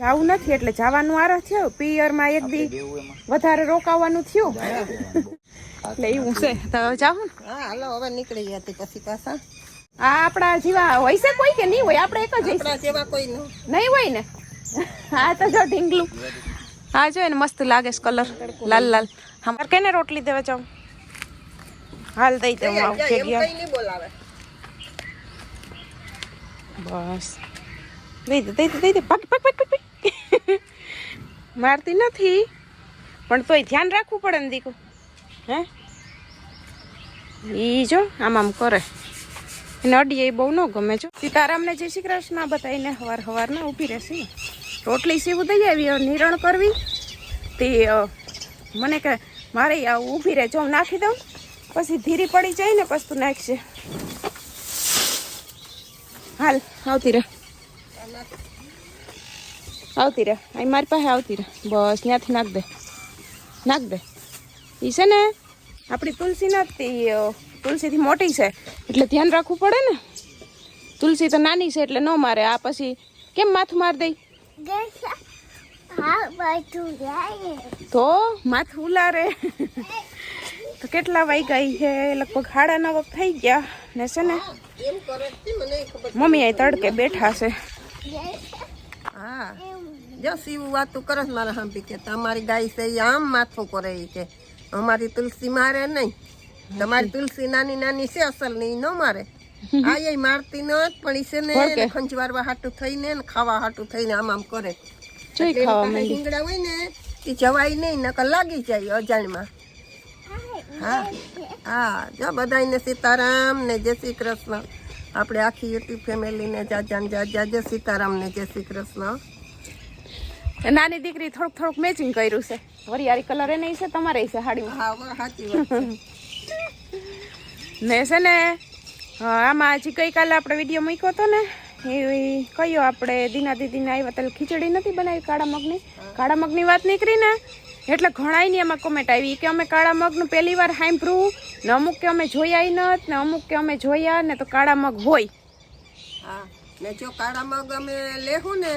જાવું નથી એટલે જવાનું આરો થયો. પિયરમાં એક દી વધારે રોકાવાનું થયું. એટલે એવું છે. તો જાવ ને. હાલો હવે નીકળી ગયા પછી પાછા. આ આપણા જેવા હોય છે કોઈ કે નહીં હોય? આપણે એક જ હોય આપણા જેવા કોઈ ન નહીં હોય ને? હા તો જો ઢીંગલું. હા જો એને મસ્ત લાગે છે કલર. લાલ લાલ. હમાર કેને રોટલી દેવા જાઉં? હાલ દઈ દઉં બોલાવે. બસ. દઈ દે દઈ દે દઈ દે. પાક પાક પાક પગ મારતી નથી. પણ તોય ધ્યાન રાખવું પડે ને દીકુ. હે? ઈ જો, આમ આમ કરે. એને અડીએ બહુ ન ગમે. છો સીતારામને જય શ્રી કૃષ્ણ બતાવીને હવાર ના ઊભી રહેશે. રોટલી સીવું દઈ આવી નિરણ કરવી. તે મને કે મારે આવું ઊભી રહે, જો હું નાખી દઉં, પછી ધીરી પડી જાય ને, પછી તું નાખશે હાલ, આવતી રહે. આવતી રહે અહીં મારી પાસે આવતી રહે બસ, ત્યાંથી નાખ દે. નાખ દે. એ છે ને, આપણી તુલસી નથી તુલસીથી મોટી છે. એટલે ધ્યાન રાખવું પડે ને. તુલસી તો નાની છે એટલે ન મારે. આ પછી કેમ માથું માર દઈ તો માથું ઉલારે. તો કેટલા વાગ્યા છે? લગભગ સાડા નવ થઈ ગયા. ને છે ને, મમ્મી અહીં તડકે બેઠા છે. હા. જો સીવું વાતું કરે મારા હાંભી કે તમારી ગાય છે આમ માથું કરે ઈ કે. અમારી તુલસી મારે નહીં. તમારી તુલસી નાની નાની છે અસલની ન મારે. આ એ મારતી ન પણ ઈ છે ને. ખંજવારવા હાટું થઈને ને ખાવા હાટું થઈને આમ આમ કરે. હિંગડા હોય ને એ જવાય નહીં નકર લાગી જાય અજાણમાં. હા હા જો બધાને સીતારામ ને જય શ્રી કૃષ્ણ. આપણે આખી યુટ્યુબ ફેમિલીને જાજા ને જાજા જય સીતારામ ને જય શ્રી કૃષ્ણ. નાની દીકરી થોડુંક થોડુંક મેચિંગ કર્યું છે. વરિયાળી કલર એ નહીં છે તમારે છે સાડીમાં ને છે ને હા, આમાં હજી ગઈકાલે આપણે વીડિયો મૂક્યો હતો ને એ કયો આપણે દીના દીદીને આવ્યા ત્યારે ખીચડી નથી બનાવી કાળા મગની. કાળા મગની વાત નીકળી ને એટલે ઘણાયની એમાં કોમેન્ટ આવી. કે અમે કાળા મગનું પહેલી વાર સાંભળ્યું ને અમુક કે અમે જોયા નત ને અમુક કે અમે જોયા ને તો કાળા મગ હોય. હા ને જો કાળા મગ અમે લેવું ને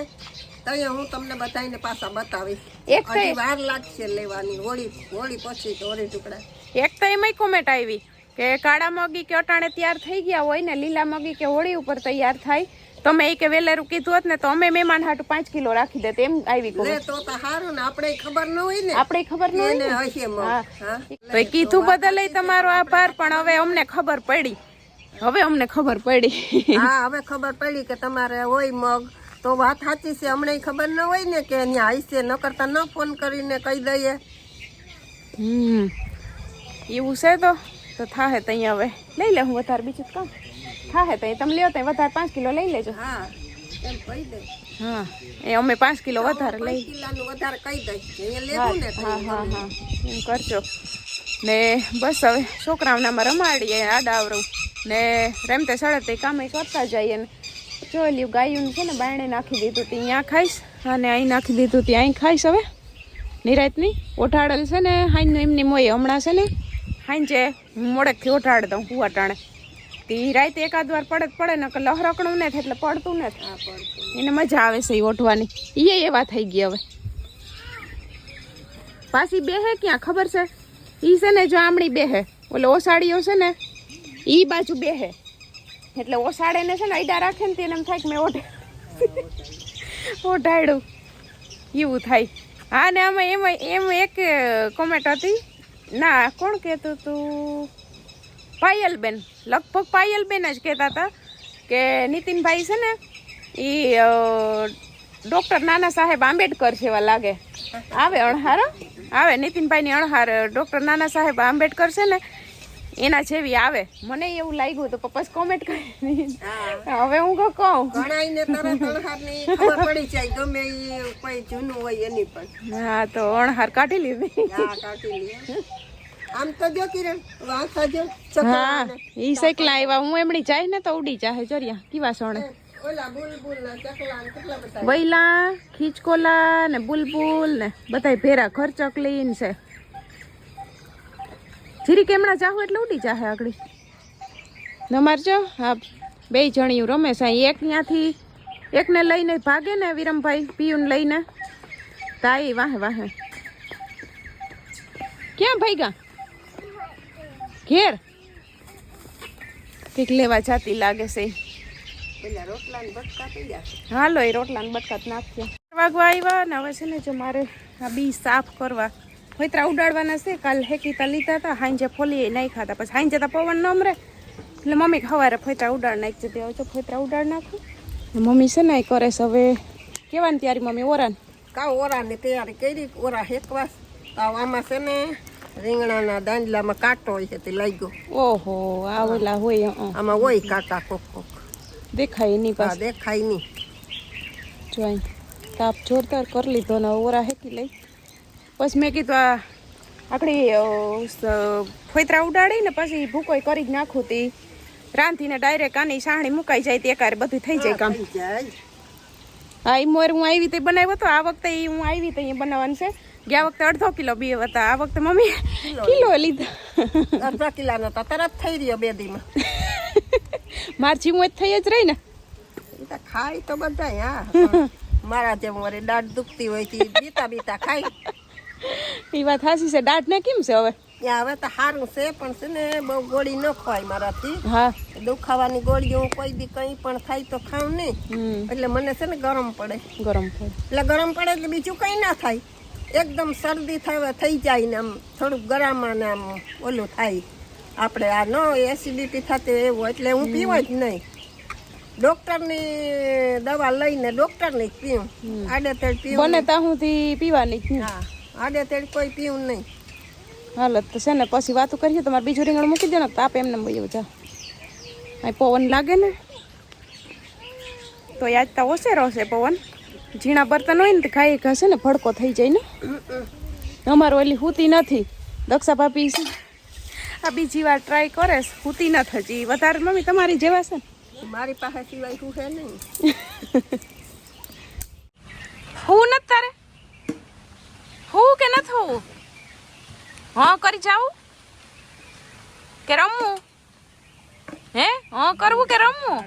તો અહીંયા હું તમને બધાને પાછા બતાવીશ. એક હજી વાર લાગશે લેવાની. હોળી હોળી પછી હોળી ટુકડા એક તો એમાંય કોમેન્ટ આવી કે કાળા મગી કે અટાણે તૈયાર થઈ ગયા હોય ને લીલા મગી કે હોળી ઉપર તૈયાર થાય તમે એ કે વેલેરું કીધું હોત ને તો અમે મહેમાન હાટું પાંચ કિલો રાખી દેત એમ આવી ગયું તો તો સારું ને આપણે ખબર ન હોય ને. આપણે ખબર ન હોય ને? તો કીધું બદલે તમારો આભાર પણ હવે અમને ખબર પડી. હવે અમને ખબર પડી. હા હવે ખબર પડી કે તમારે હોય મગ. તો વાત સાચી છે હમણાં ખબર ન હોય ને કે અહીંયા આવીશે ન કરતા ન ફોન કરીને કહી દઈએ. હમ. એવું છે તો? તો થાહે તો હવે. લઈ લે હું વધારે બીજું કામ. થાહે તઈ. તમે લ્યો ત્યાં વધારે પાંચ કિલો લઈ લેજો. હા એમ કહી દે. હા. એ અમે પાંચ કિલો વધારે લઈ. કિલ્લાનું વધારે કહી દઈશ લેવું ને હા હા હા. એમ કરજો. ને બસ હવે છોકરાઓને અમે રમાડીએ આડાવરું ને રમતે તે કામે કરતા જઈએ ને. જો લ્યું ગાયું છે ને બાયણે નાખી દીધું તી અહીંયા ખાઈશ. અને અહીં નાખી દીધું ત્યાં અહીં ખાઈશ હવે. નિરાતની ઓઠાડેલ છે ને હાઈન એમની મોય હમણાં છે ને હાંજે હું મોડેકથી ઓઠાડ દઉં હુવા ટાણે. તી રાતે એકાદ વાર પડે પડે ને કે લહરકણું ને એટલે પડતું ને હા એને મજા આવે છે એ ઓઠવાની. એ એવા થઈ ગયા હવે. પાછી બેહે ક્યાં ખબર છે? એ છે ને જો આમળી બેહે ઓલે ઓસાડીઓ છે ને એ બાજુ બેહે એટલે ઓસાડે ને છે ને અડા રાખે ને તેને એમ થાય કે મેં ઓઢે ઓઢાડ્યું એવું થાય. હા, ને આમાં એમાં એમ એક કોમેન્ટ હતી. ના, કોણ કહેતું તું? પાયલબેન. લગભગ પાયલબેન જ કહેતા હતા કે નીતિનભાઈ છે ને એ ડૉક્ટર નાના સાહેબ આંબેડકર જેવા લાગે. આવે અણહાર આવે, નીતિનભાઈની અણહાર, ડૉક્ટર નાના સાહેબ આંબેડકર છે ને એના જેવી આવે. મને એવું લાગ્યું તો પપ્પા કોમેન્ટ કરી હા. હવે હું કહું કહું. ઘણાઈને તરત અણહારની ખબર પડી જાય ગમે એ કોઈ જૂનું હોય એની પણ. હા તો અણહાર કાઢી લીધી. હા કાઢી આમ તો જો કિરણ વાંસા જો હા. ઈ સાયકલ આવ્યા હું એમની જાય ને તો ઉડી જાહે જોરિયા કીવા સોણે? ચકલા બધા વૈલા ખીચકોલા ને બુલબુલ ને બધાય ભેરા ઘર ચકલીન છે. જીરી કેમણા ચાહું એટલે ઉડી જાહે આગળ. ન જો હા બે જણિયું રમે સાંઈ અહીં એક ત્યાંથી એકને લઈને ભાગે ને વિરમભાઈ પિયુને લઈને. તાઈ વાહે વાહે. ક્યાં ભાઈગા? ઘેર? કંઈક લેવા જાતી લાગે છે. પેલા રોટલા ને ગયા હાલો એ રોટલા ને બટકાત નાખ્યા. વાગવા આવ્યા ને હવે છે ને જો મારે આ બી સાફ કરવા ફોતરા ઉડાડવાના છે. કાલ હેકીતા લીધા હતા હાંજે ફોલી નાખ્યા ખાતા પછી હાંજે તો પવન ન અમરે. એટલે મમ્મી સવારે ફોતરા ઉડાડ નાખી જતી હવે તો ફોતરા ઉડાડ નાખું. મમ્મી છે ને એ કરે છે હવે કેવાની તૈયારી મમ્મી? ઓરાન? કા ઓરાની તૈયારી કરી? ઓરા હેકવાસ આમાં છે ને રીંગણાના દાંડલામાં કાંટો હોય છે તે લાગ્યો ઓહો આ ઓલા હોય આમાં હોય કાંટા કોક કોક. દેખાય નહીં પાસે. દેખાય નહીં. જોઈ તાપ જોરદાર કરી લીધો ને ઓરા હેકી લઈ. પછી મેં કીધું આ આકડી ફોતરા ઉડાડી ને પછી ભૂકોય કરી જ નાખું તી. રાંધીને ડાયરેક્ટ આની સાહણી મુકાઈ જાય તે એકારે બધું થઈ જાય કામ. હા એ મોર હું આવી રીતે બનાવ્યો હતો આ વખતે એ હું આવી રીતે બનાવવાનું છે. ગયા વખતે અડધો કિલો બી હતા આ વખતે મમ્મી કિલો લીધા. અડધા કિલા નતા તરત થઈ રહ્યો બે દીમાં. માર હું જ થઈ જ રહી ને. ખાય તો બધા હા. મારા જેમ વળી દાઢ દુખતી હોય તી બીતા બીતા ખાય. એ વાત હાસી છે. દાઢ ને કેમ છે હવે? હવે તો સારું છે પણ છે ને બહુ ગોળી ન ખવાય મારાથી. હા. દુખાવાની ગોળી હું કોઈ દી કંઈ પણ થાય તો ખાઉં નહીં. એટલે મને છે ને ગરમ પડે. ગરમ પડે. એટલે ગરમ પડે એટલે બીજું કંઈ ના થાય. એકદમ શરદી થાય થઈ જાય ને આમ થોડુંક ગરમ ને આમ ઓલું થાય. આપણે આ ન એસિડિટી થતી એવું એટલે હું પીવું જ નહીં. ડોક્ટરની દવા લઈને ડોક્ટરની જ પીવું આડેતર પીવું બને ત્યાં સુધી પીવાની. જ નહીં તેડી કોઈ પીવું નહીં. હાલત તો છે ને પછી વાતો કરીએ. તમારે બીજું રીંગણ મૂકી દે ને તાપ એમને બહુ જા. અહીં પવન લાગે ને. તો યાદ તો ઓછે રહેશે પવન. ઝીણા બર્તન હોય ને તો ખાઈ ઘસે ને ભડકો થઈ જાય ને. અમારો ઓલી હુતી નથી. દક્ષા ભાભી છે. આ બીજી વાર ટ્રાય કરે હુતી નથી હજી. વધારે મમ્મી તમારી જેવા છે ને. મારી પાસે સિવાય હું છે નહીં. હું નથી તારે. હું કે નથી હોવું હા કરી જાવું કે રમવું? હે? હા કરવું કે રમવું?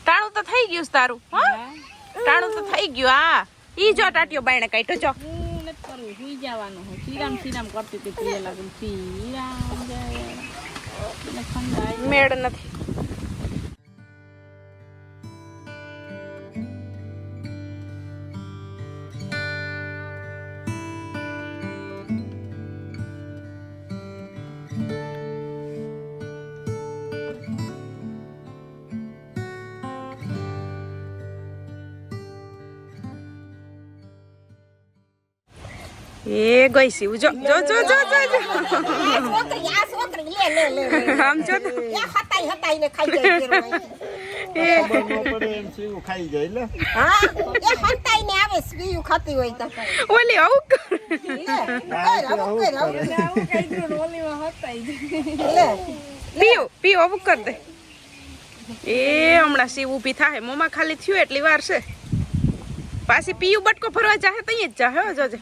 ટાણું તો થઈ ગયું તારું હા? ટાણું તો થઈ ગયું હા. ઈ જો ટાટિયો બાયણે કાઢ્યો જો. નથી કરવું સુઈ જવાનું હું. શ્રીરામ શ્રીરામ કરતી હતી પ્રિય લાગે શ્રીરામ મેળ નથી. ગઈ સી જો જો જો જો જો છોકરી આ છોકરી લે લે લે આમ જો એ હતાઈ હતાઈ ને ખાઈ જાય એ, હમણાં શિવ ઊભી થાય. મોમાં ખાલી થયું એટલી વાર છે. પાછી પીયું, બટકો ફરવા જાહે તો અહીંયા જ જાહે જોજે.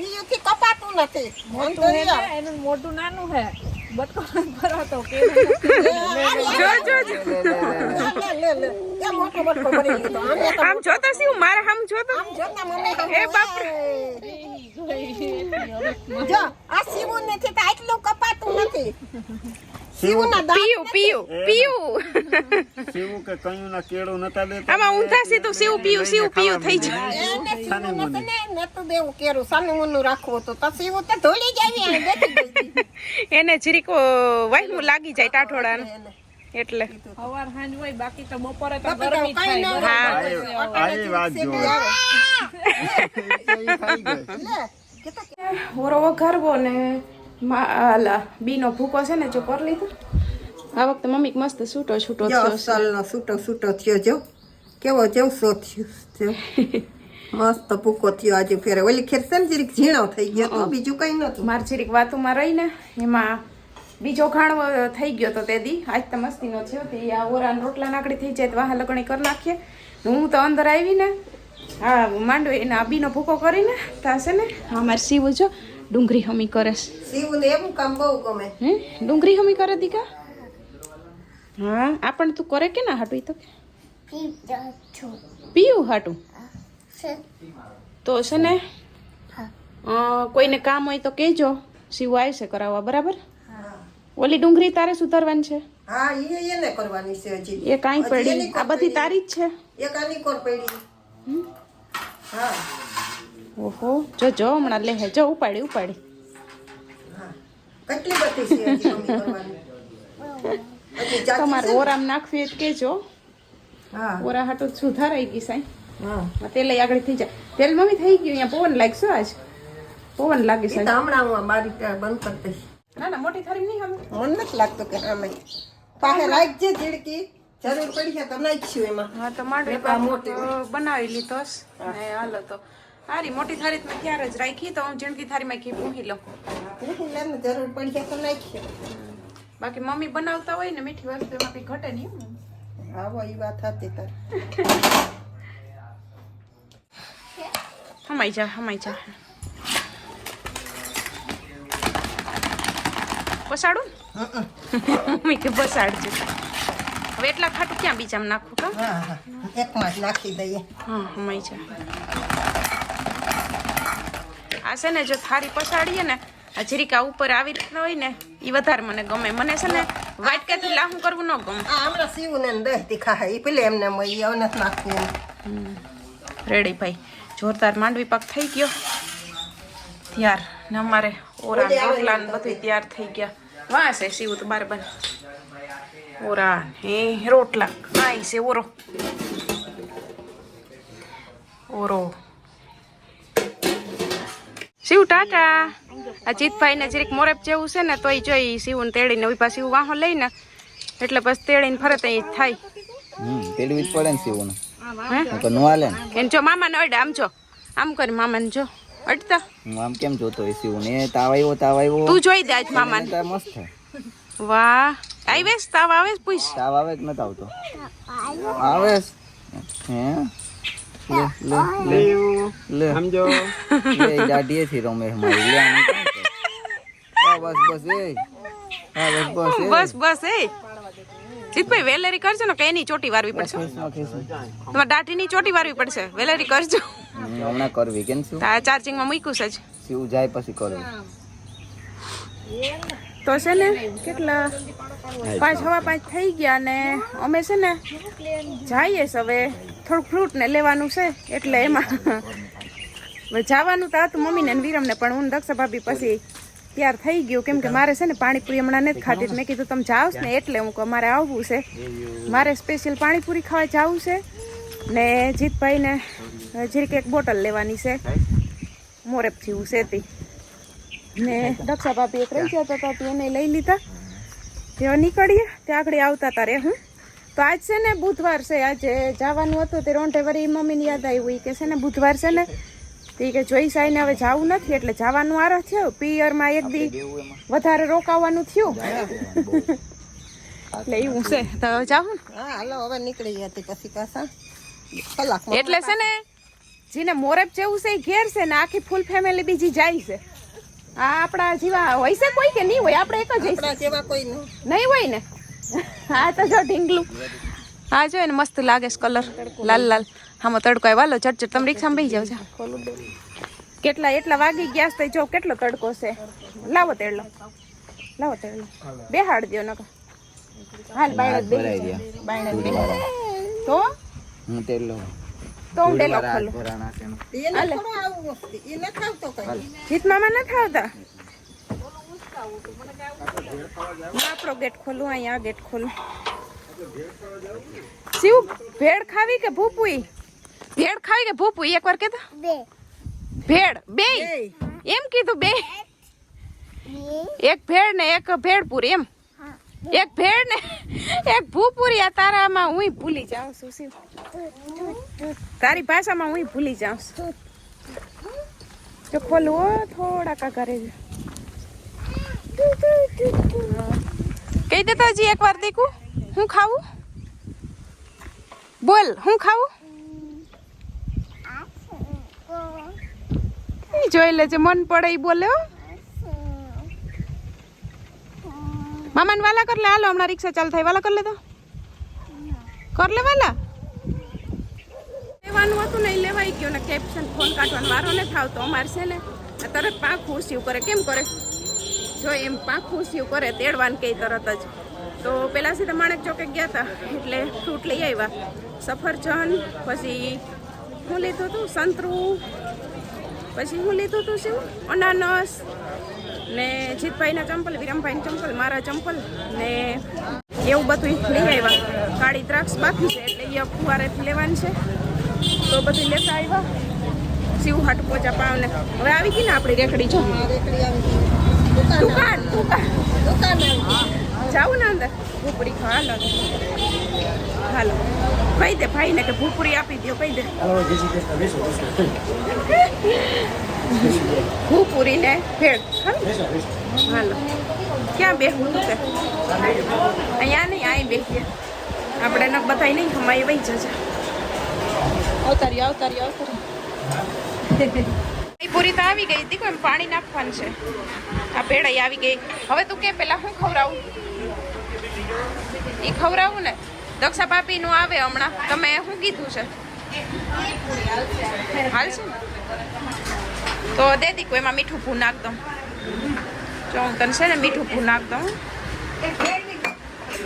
પીયું થી કપાતું નથી મોટું હે. એનું મોટું નાનું હે બટકો ભરો તો કે જો જો જો લે લે લે એ મોટો બટકો ભરી લીધો આમ જોતા સી મારે આમ જોતા આમ જોતા મને હે બાપ જો નથી તો આટલું કપાતું નથી. પીયું પીયું પીયું. સેવું કે કયું ના કેળો નતા દેતા? આમાં ઊંધા સીધું શિવ પીયું શિવ પીયું થઈ જાય. એને નતું દેવું સાનું મુનું રાખવું તો સીવું તો ધોળી જરીક વાહમું લાગી જાય ટાઠોડાને એટલે. સવાર સાંજ હોય બાકી તો બપોરે તો ગરમી ન થાય હા. વાત જો વઘારવો બીનો ભૂકો છે ને જો કરી લીધો. આ વખતે મમ્મી મસ્ત છૂટો છૂટો થયો છે. અસલનો છૂટો છૂટો થયો જો. કેવો જેવસો થયો મસ્ત ભૂકો થયો આજે ફેરે. ઓલી ખેર છે ને જરીક ઝીણો થઈ ગયો તો બીજું કઈ નતું માર જરીક વાતુમાં રહીને એમાં બીજો ખાણવો થઈ ગયો તો તે દી. આજ તો મસ્તીનો થયો તે આ ઓરાન રોટલા નાકડી થઈ જાય તો વાહ લગણી કરી નાખીએ. હું તો અંદર આવીને હા માંડવી એના બીનો ભૂકો કરીને થશે ને હા મારે સીવું જો ડુંગળી હમી કરે. છે એવું કામ બહુ ગમે. હે? ડુંગળી હમી કરે દીકા? હા આપણ તું કરે કે ના હાટું તો કે? પીયું હાટું? તો છે ને કોઈને કામ હોય તો કહેજો શિવ આવશે કરાવવા બરાબર? ઓલી ડુંગળી તારે સુધારવાની છે? હા એ એને કરવાની છે હજી. એ કાંઈ પડી. આ બધી તારી જ છે? એ કાની કોર પડી. હા. ઓહો જો જો હમણાં લે જો ઉપાડી ઉપાડી. તમારે ઓરામ નાખવી જ તો કહેજો હા. ઓરા હાટો સુધારાઈ ગઈ સાઈ. હા. લઈ આગળ થઈ જાય. તેલ મમ્મી થઈ ગયું અહીંયા પવન લાગશો આજ? પવન લાગે છે હમણાં હું મારી બંધ કરતી ના ના મોટી થાળી નહીં મને નથી લાગતું કે હા પાસે રાખજે જીડકી જરૂર પડી છે તો નાખશું એમાં? હા તો માંડવી બનાવી લીધો ને હાલો તો. હારી મોટી થારી મેં ત્યારે જ રાખી તો હું ઝીણકી થાળીમાં ઘી પૂહી લઉં. જરૂર પડી તો નાખી બાકી મમ્મી બનાવતા હોય ને મીઠી વસ્તુ એમાં કંઈ ઘટે નહીં આવો એ વાત હતી તાર. હમાઈ જા હમાઈ જા. પસાડું મમ્મી કે પસાડજો હવે એટલા ખાટું ક્યાં બીજામાં નાખું કા? એકમાં જ નાખી દઈએ. હા હમાઈ જા. આ છે ને જો થારી પસાડીએ ને આ જીરીકા ઉપર આવી રીતના હોય ને એ વધારે મને ગમે. મને છે ને વાટકાથી લાહું કરવું ન ગમે. હમણાં સીવું ને દસ તીખા હા એ પેલે એમને મળી આવ નથી નાખવું રેડી ભાઈ. જોરદાર માંડવી પાક થઈ ગયો. ત્યાર. ને અમારે ઓરા રોટલા ને બધું તૈયાર થઈ ગયા. વાહ છે સીવું તો બાર બન. ઓરા ને રોટલા. આઈ છે ઓરો. ઓરો. શિવ ટાટા. આ જીતભાઈ ને જરીક મોરેપ જેવું છે ને તોય જોઈ શિવ ને તેડીને ઊભા શિવ વાહો લઈને એટલે બસ તેડીને ફરે અહીં થાય. તેડવી જ પડે ને શિવ ને નો હાલે ને. એને જો મામાને અડે આમ જો. આમ કરી મામાને જો. અડતા. હું આમ કેમ જોતો એ શિવ ને તાવ આવ્યો તાવ આવ્યો. તું જોઈ દે આજ મામાને. ને મસ્ત વાહ. આવેશ તાવ આવેશ પૂછ. તાવ આવે કે નથી આવતો? આવે છે. હે? લે લે લે લે. સમજો. લે ઈ દાઢીએથી રમે મારી લે બસ બસ એ. હા બસ બસ બસ બસ એ. જીતભાઈ વેલેરી કરજો ને કે એની ચોટી વારવી પડશે. તમારે દાઢીની ચોટી વારવી પડશે. વેલેરી કરજો. હમ, હમણાં કરવી કેમ શું? આ ચાર્જિંગમાં મૂક્યું છે જ. સીવું જાય પછી કરવી તો છે ને કેટલા? પાંચ હવા પાંચ થઈ ગયા ને અમે છે ને જઈએ હવે. થોડુંક ફ્રૂટ ને લેવાનું છે, એટલે એમાં જવાનું તો હતું મમ્મીને ને વિરમને, પણ હું દક્ષા ભાભી પછી તૈયાર થઈ ગયું. કેમ કે મારે છે ને પાણીપુરી હમણાં નથી ખાધી, તો મેં કીધું તમે જાઓ ને, એટલે હું કહું મારે આવવું છે. મારે સ્પેશિયલ પાણીપુરી ખાવા જવું છે ને જીતભાઈને જીરીક એક બોટલ લેવાની છે, મોરેપ જેવું સેતી ને દક્ષા ભાભી એક રહી જતા હતા એને લઈ લીધા. તેઓ નીકળીએ, ત્યાં આગળ આવતા તારે હું. તો આજ છે ને બુધવાર છે આજે જવાનું હતું તે રોંઢે વળી મમ્મીને યાદ આવ્યું કે છે ને બુધવાર છે ને તે કે જોઈ સાઈને હવે જવું નથી એટલે જવાનું આરો થયો પિયરમાં એક દી વધારે રોકાવાનું થયું. એટલે એવું છે તો જાઉં હા હાલો હવે નીકળી હતી પછી પાછા. એટલે છે ને જેને મોરબ જેવું છે એ ઘેર છે ને આખી ફૂલ ફેમિલી બીજી જાય છે. આ આપણા જેવા હોય છે કોઈ કે નહીં હોય આપણે એક જ જેવા કોઈ નહીં હોય ને? હા તો જો ઢીંગલું. હા જો એને મસ્ત લાગે છે કલર. લાલ લાલ. આમાં તડકો આવ્યો. હાલો ચટ ચટ તમે રિક્ષામાં બેસી જાવ છો કેટલા એટલા વાગી ગયા છે જો કેટલો તડકો છે. લાવો તેડલો. લાવો તેડલો. બેહાડ દ્યો નકા હાલ બાયણ બેહી ગયા. બાયણ તો? હું તેડલો. તો હું ડેલો ખોલું. જીત મામા નથી આવતા આપણો ગેટ ખોલું અહીંયા આ ગેટ ખોલું. શિવ ભેળ ખાવી કે ભૂપુઈ? ભેળ ખાવી કે ભૂપુઈ? એકવાર કે ભેળ બે. એમ કીધું બે. એક ભેળ ને એક ભેળપુરી એમ. એક ભેળ ને એક ભૂપુરી. આ તારામાં હું ભૂલી જાઉં છું શિવ. તારી ભાષામાં હું ભૂલી જાઉં છું. જો ખોલું હો ઘરે કા કરે કહી દેતા હજી એકવાર દેખું. હું ખાવું? બોલ, હું ખાવું? જોઈ લેજે, મન પડે એ બોલે મામાને વાલા કર લે, હાલો, હમણાં રિક્ષા ચાલુ થાય. વાલા કર લે તો. કર લે વાલા. લેવાનું હતું ને એ લેવાઈ ગયું ને કેપ્શન, ફોન કાઢવાનો વારો ને થાવતો અમારે છે ને તરત પાંખ ઉસ્યું કરે કેમ કરે? જો એમ પાખું ઉસ્યું કરે, તેડવાન કે તરત જ. તો પહેલાં સીધા માણેક ચોકે ગયા હતા એટલે ફ્રૂટ લઈ આવ્યા. સફરજન પછી હું લીધું હતું સંતરું, પછી હું લીધું હતું શું? અનાનસ, ને જીતભાઈના ચંપલ, વિરમભાઈના ચંપલ, મારા ચંપલ, ને એવું બધું લઈ આવ્યા. કાળી દ્રાક્ષ બાકી છે, એટલે એ ફુવારેથી લેવાનું છે. તો બધું લેતા આવ્યા. શિવ હાટ પોચા પાવને. હવે આવી ગઈ ને આપણી રેકડી, જો. રેકડી આવી. દુકાન. દુકાન દુકાન. જાવું ને અંદર. ભૂપડી હાલો હાલો. કહી દે ભાઈને કે ભૂપડી આપી દો. કહી દે ભૂપુરી ને ભેળ. હાલો. હાલો. ક્યાં બેહવું તું કે? અહીંયા નહીં અહીં બેસીએ આપણે ન બધાય નહીં હમાઈ વહી જશે અવતારી અવતારી અવતારી પૂરી તો આવી ગઈ દીકો એમ પાણી નાખવાનું છે. આ ભેળાઈ આવી ગઈ. હવે તું કે પેલા હું ખવડાવું? એ ખવડાવું ને? દક્ષા પાપી નું આવે હમણાં. તમે શું કીધું છે? હાલ છે ને? તો દે દીકું એમાં મીઠું ભૂ નાખ દઉં. જો હું તને છે ને મીઠું ભૂ નાખ દઉં.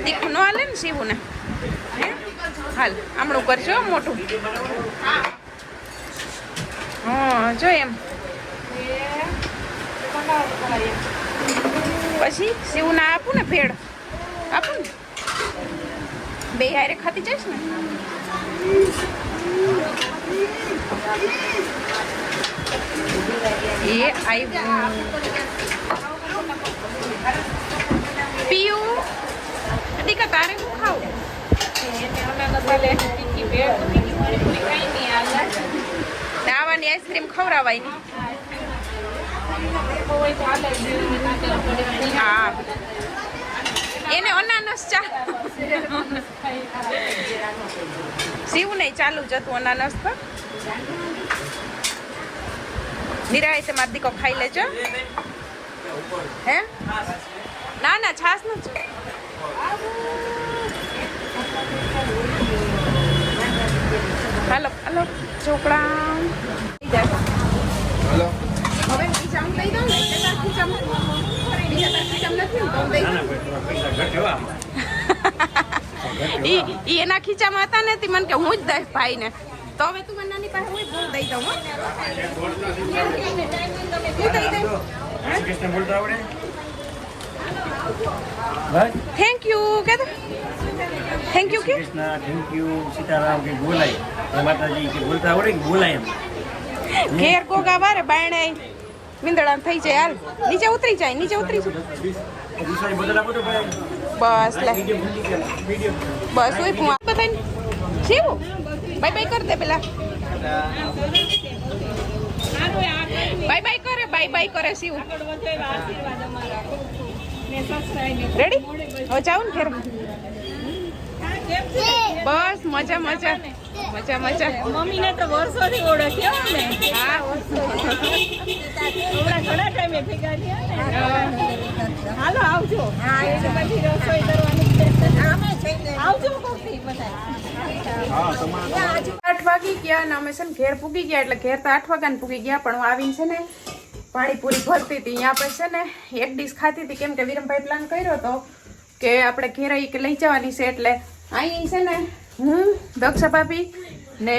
તીખું ન હાલે ને સીવું ને હાલ, આમણું કરજો મોટું હા, જો એમ. પછી સીવું ના આપું ને ભેળ. આપું ને? બે હારે ખાતી જઈશ ને? એ આઈ પીયું દીકા તારે હું ખાવું? ખવડાવાય. નહીં હા. એને અનાનસ ચા. સીવું નહીં ચાલુ જતું અનાનસ તો. નિરાય માર દીકો ખાઈ લેજો. હે? ના ના છાસ જ. હાલો હાલો, ચોકડા. હલો. હવે બીજા હું દઈ દઉં ને એટલે તાર ખીચામ બીજા તાર ખીચામ નથી તો દઈ દઉં. ઈ ઈ એના ખીચામાં હતા ને તે મને કે હું જ દઈશ ભાઈને. તો હવે તું મને નાની પાસે હું ભૂલ દઈ દઉં હું. દઈ દઉં. થેન્ક યુ કે થેન્ક યુ કે? કૃષ્ણ થેન્ક યુ સીતારામ કે બોલાય. માતાજી કે બોલતા આવડે કે બોલાય એમ? ઘેર ગોગા વારે બાયણે વિંદડા થઈ જાય હાલ. નીચે ઉતરી જાય નીચે ઉતરી જાય. બસ લે. બસ હોય હું બધાને શિવ બાય બાય કર દે પેલા. બાય બાય કરે બાય બાય કરે શિવ. રેડી હવે જાઉં ને ઘેર. બસ મજા મજા. મજા મજા. મમ્મીને તો વર્ષોથી ઓળખ્યો ને. હા. હમણાં ઘણા ટાઈમે ભેગા થયા ને. હાલો આવજો. એટલે પછી રસોઈ કરવાની છે. આવજો કોક. દી બધા. આઠ વાગી ગયા અને અમે છે ને ઘેર પૂગી ગયા એટલે ઘેર તો આઠ વાગ્યાને પૂગી ગયા પણ હું આવીને છે ને પાણીપુરી ભરતી હતી. અહીંયા આપણે છે ને એક ડીશ ખાતી હતી. કેમ કે વિરમભાઈ પ્લાન કર્યો હતો કે આપણે ઘેર કે લઈ જવાની છે એટલે અહીં છે ને હું દક્ષા ભાભી ને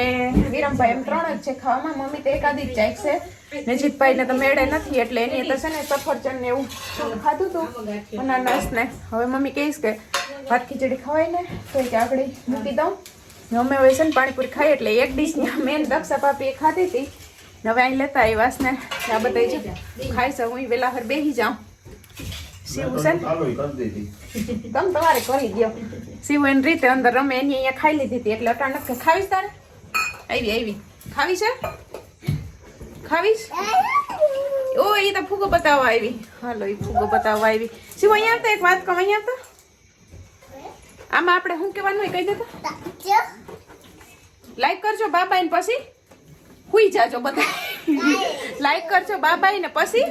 વિરમભાઈ એમ ત્રણ જ છે ખાવામાં. મમ્મી તો એકાદી જ જાય છે. ને જીતભાઈને તો મેળે નથી, એટલે એની તો છે ને સફરજન ને એવું ખાધું હતું અનાનસ ને હવે મમ્મી કહીશ કે ભાત ખીચડી ખવાય ને, તો કે આગળ મૂકી દઉં. ને અમે હવે છે ને પાણીપુરી ખાઈ એટલે એક ડીશની મેન દક્ષા પાપી ખાધી હતી. ને હવે અહીં લેતા આવ્યા ને, આ બધા છે ખાઈ છે હું વેલા હર બેસી જાઉં. શિવ છે તમ તમારે કરી દો શિવ એની રીતે અંદર રમે એની અહીંયા ખાઈ લીધી હતી એટલે અટાણક ખાવીશ તારે આવી આવી ખાવી છે ખાવીશ ઓ એ તો ફૂગો બતાવવા આવી હાલો એ ફૂગો બતાવવા આવી શિવ અહીંયા આવતા એક વાત કહું અહીંયા આવતા આમાં આપણે શું કહેવાનું કહી દેતા લાઈક કરજો બાબા ને પછી હુઈ જાજો બધા લાઈક કરજો બાબાઈ ને પછી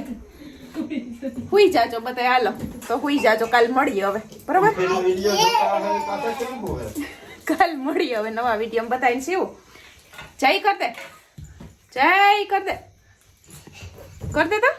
હુઈ જાજો બધા હાલો. તો હુઈ જાજો કાલ મળીએ હવે. બરોબર? કાલ મળીએ હવે નવા વીડિયો બતાવીને શિવ જય કરતે. જય કરતે. કરતે કર દે તો?